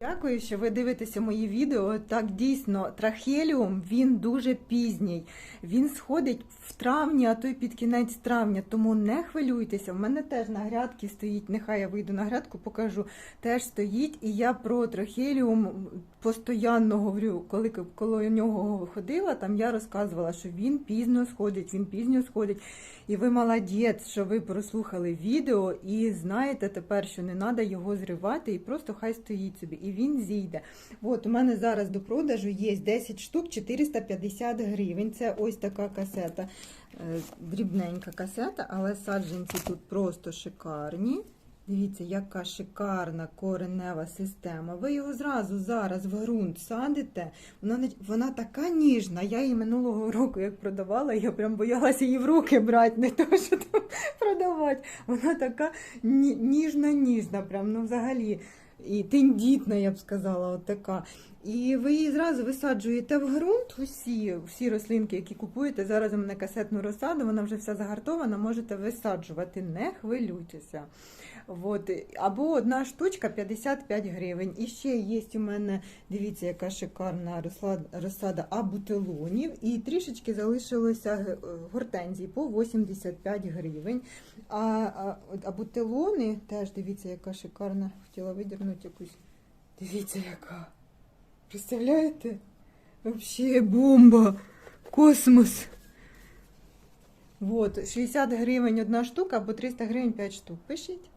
Yeah, Дякую, що ви дивитеся мої відео. Так дійсно, трахеліум він дуже пізній. Він сходить в травні, а то й під кінець травня. Тому не хвилюйтеся. В мене теж на грядці стоїть. Нехай я вийду на грядку, покажу. Теж стоїть. І я про трахеліум постійно говорю, коли у нього ходила, там я розказувала, що він пізно сходить, він пізно сходить. І ви молодець, що ви прослухали відео і знаєте тепер, що не треба його зривати, і просто хай стоїть собі. І він зійде. От у мене зараз до продажу є 10 штук 450 гривень. Це ось така касета, е, дрібненька касета, але саджанці тут просто шикарні. Дивіться, яка шикарна коренева система. Ви його зразу зараз в ґрунт садите. Вона вона така ніжна. Я її минулого року, як продавала, я прям боялася її в руки брати, не то що там продавати. Вона така ніжна-ніжна, прям ну взагалі. І тендітна, я б сказала, от така. І ви її зразу висаджуєте в ґрунт, усі, всі рослинки, які купуєте. Зараз у мене касетну розсаду, вона вже вся загартована, можете висаджувати, не хвилюйтеся. От. Або одна штучка 55 гривень. І ще є у мене, дивіться, яка шикарна розсада, абутилонів. І трішечки залишилося г- гортензій по 85 гривень. А, а от абутилони теж дивіться, яка шикарна. Хотіла видірнути якусь. Дивіться, яка. Представляєте? Взагалі бомба. Космос. Вот, 60 гривень одна штука або 300 гривень 5 штук. Пишіть.